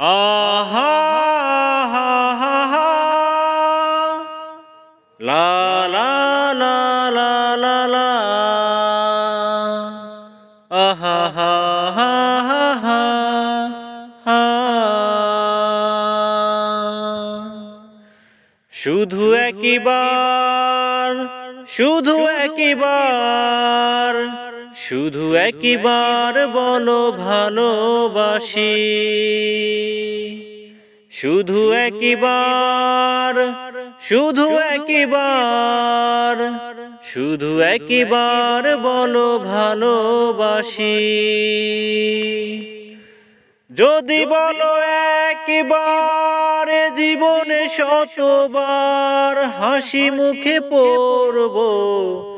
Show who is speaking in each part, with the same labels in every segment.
Speaker 1: আহা হা হা হা। লা লা লা লা লা লা। আহা হা হা হা হা হা। শুধু একবার শুধু একবার শুধু একবার বলো ভালোবাসি। শুধু একবার শুধু একবার শুধু একবার বলো ভালোবাসি। যদি বলো একবার, জীবনে শতবার হাসি মুখে পড়ব।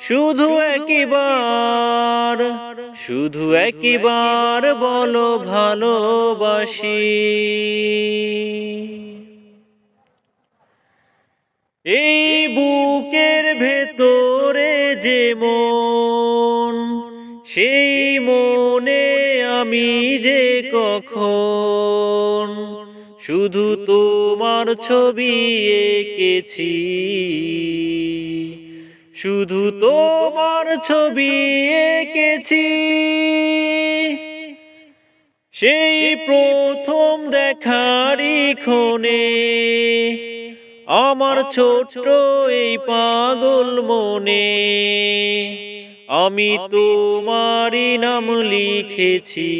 Speaker 1: শুধু একবার শুধু একবার বলো ভালোবাসি। এই বুকের ভেতরে যে মন, সেই মনে আমি যে কখন, শুধু তোমার ছবি এঁকেছি। শুধু তোমার ছবি এঁকেছি। সেই প্রথম দেখারই ক্ষণে আমার ছোট্ট এই পাগল মনে আমি তোমারই নাম লিখেছি।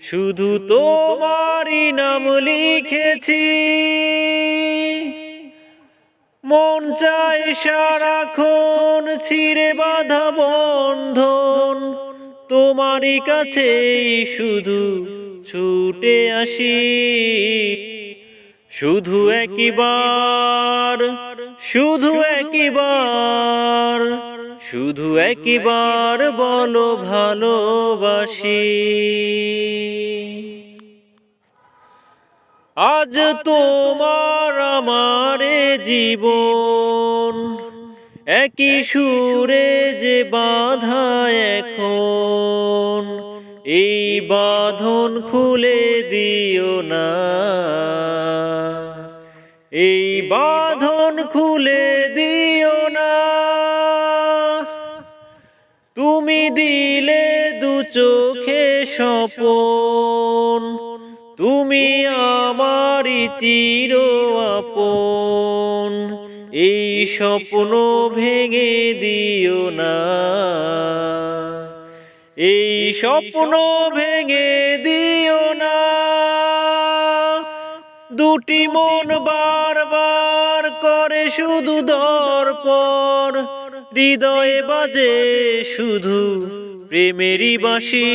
Speaker 1: শুধু তোমারই নাম লিখেছি। মন চায় সারাক্ষণ ছিঁড়ে বাঁধা বন্ধন। তোমারই কাছে শুধু ছুটে আসি। শুধু একবার শুধু একবার শুধু একবার বলো ভালোবাসি। আজ তোমার আমারে জীবন। একই সুরে যে বাধা এখন, এই বাঁধন খুলে দিও না। এই বাঁধন খুলে দিও না। তুমি দিলে দু চোখে স্বপন। তুমি আমারই চির আপন। এই স্বপ্ন ভেঙে দিও না। এই স্বপ্ন ভেঙে দিও না। দুটি মন বারবার করে শুধু দরপর হৃদয়ে বাজে শুধু প্রেমেরই বাঁশি।